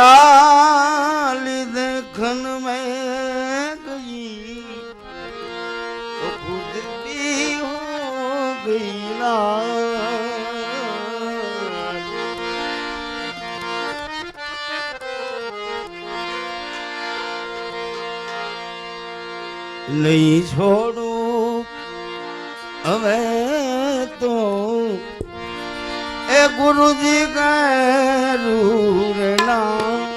डाली देखन में गई तो खुद भी हो गई ना नहीं छोड़ू हमें तो ગુરુજી કરું નામ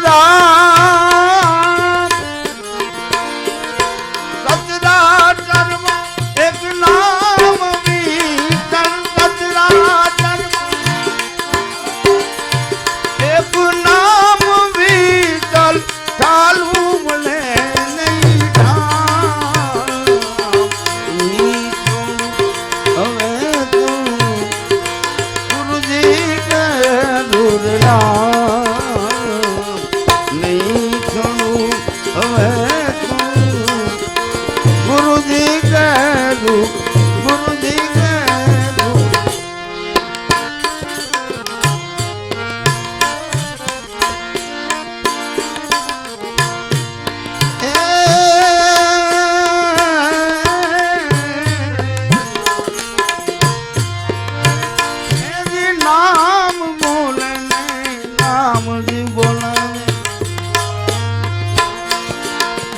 人.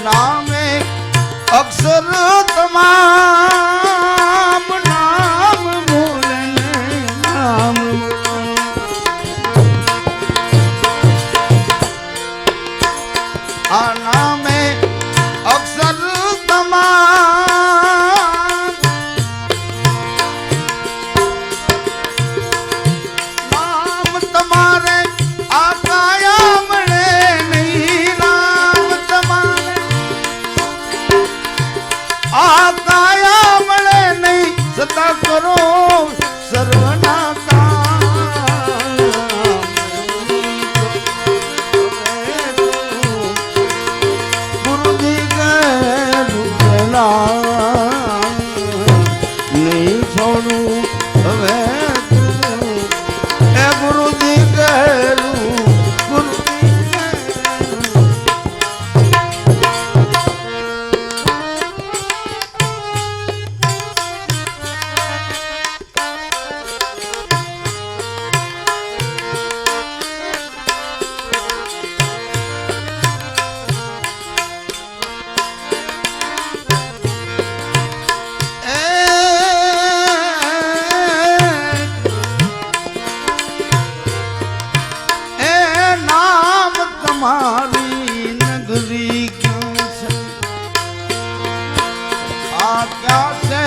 નામે અક્ષર તમારા God.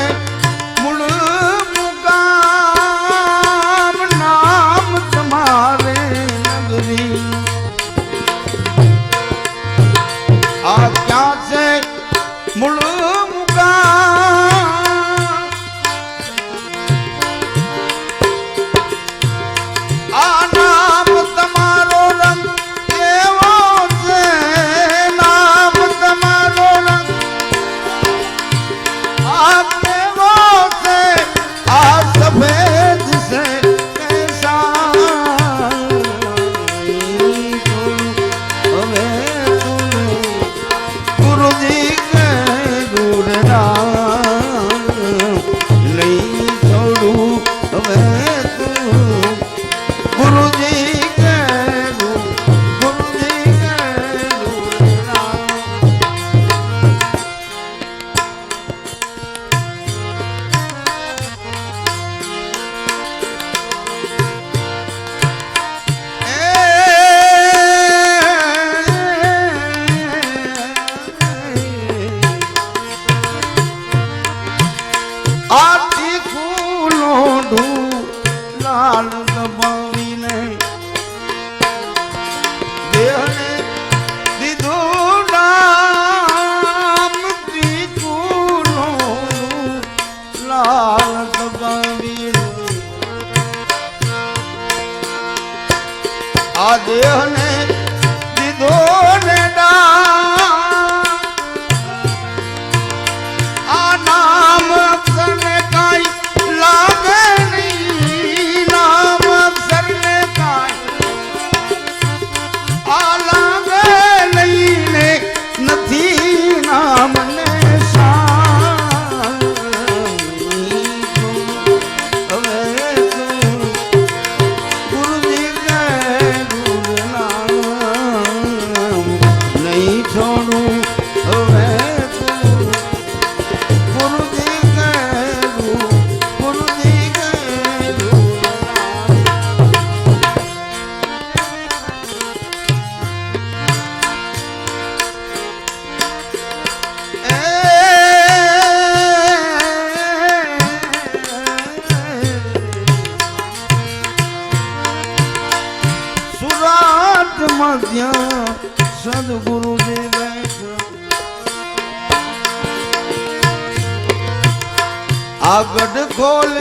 આગળ ખોલ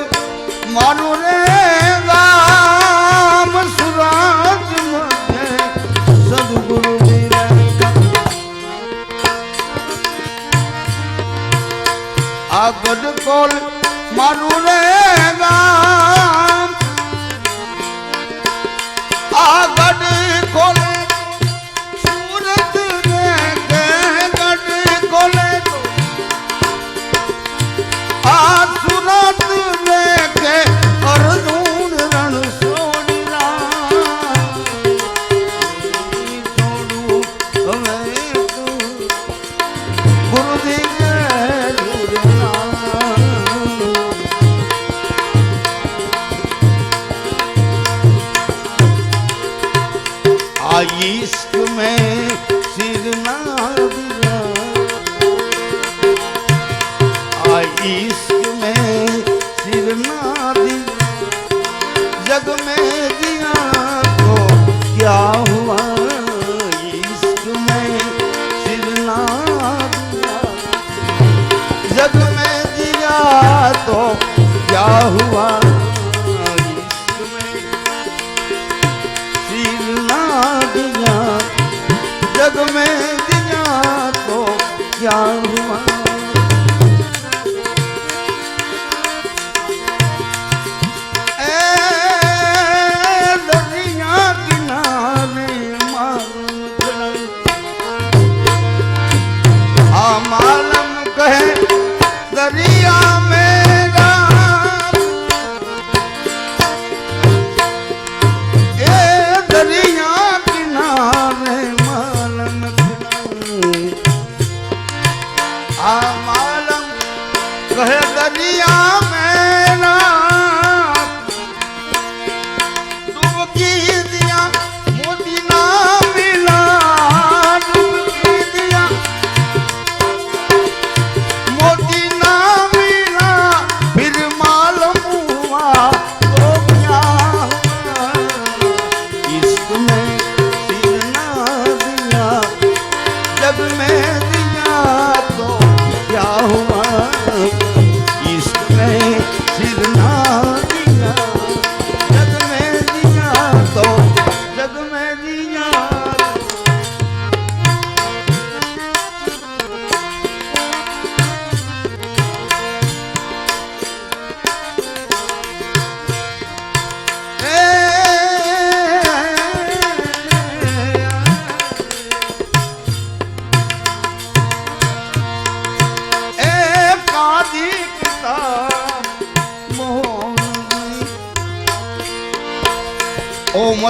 મારું રે રામ સુરાજ સદગુરુ આગળ ખોલ મારું રે રામ इश्क में सिर ना दिया आ इश्क में सिर ना दिया जग में दिया तो क्या हुआ इश्क में सिर ना दिया जग में दिया तो क्या हुआ જગ મેં દિયા તો હુઆ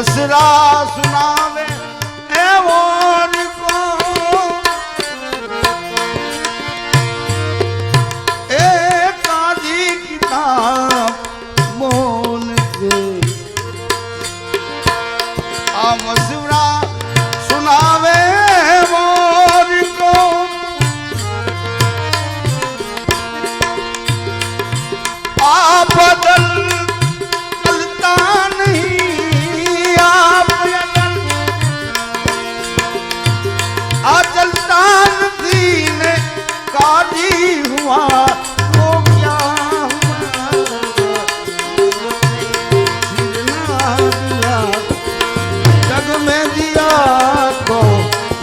વસરા સુનાવે એવો મોલ છે. આ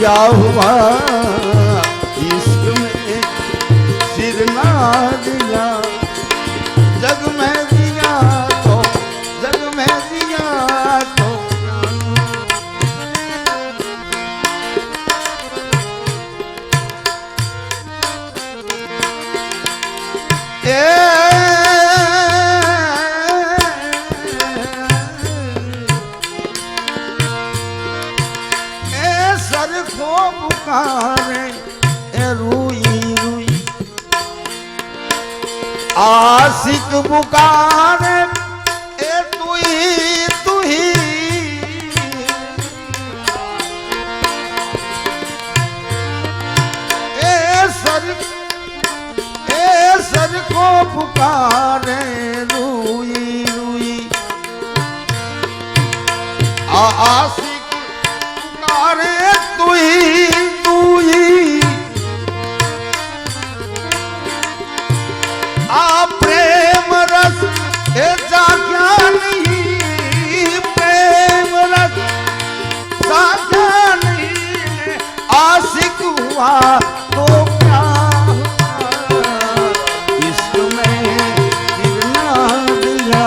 क्या પુકારે એ રૂઈ રૂઈ આશિક પુકારે એ તુઈ તુહી એ સર એ સરખો પુકારે રૂઈ રૂઈ આ આશિક আরে তুই তুই আ প্রেম রস হে জাগা नहीं প্রেম রস জাগা नहीं हुआ तो क्या इश्क में कितना दिया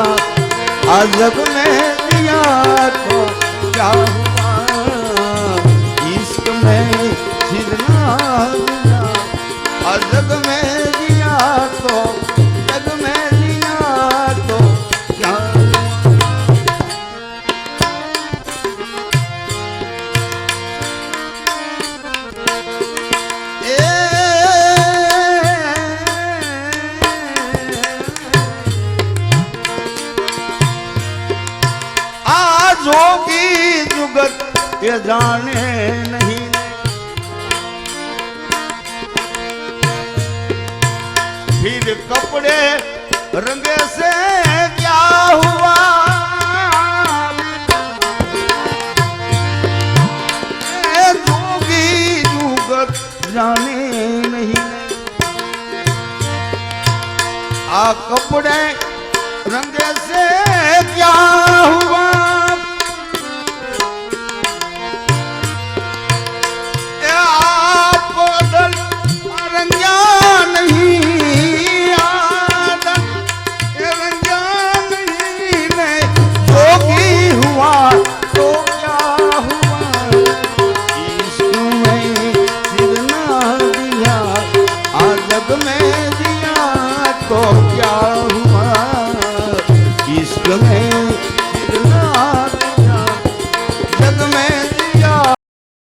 है नहीं। फिर कपड़े रंगे से क्या हुआ? जाने नहीं। आ कपड़े रंगे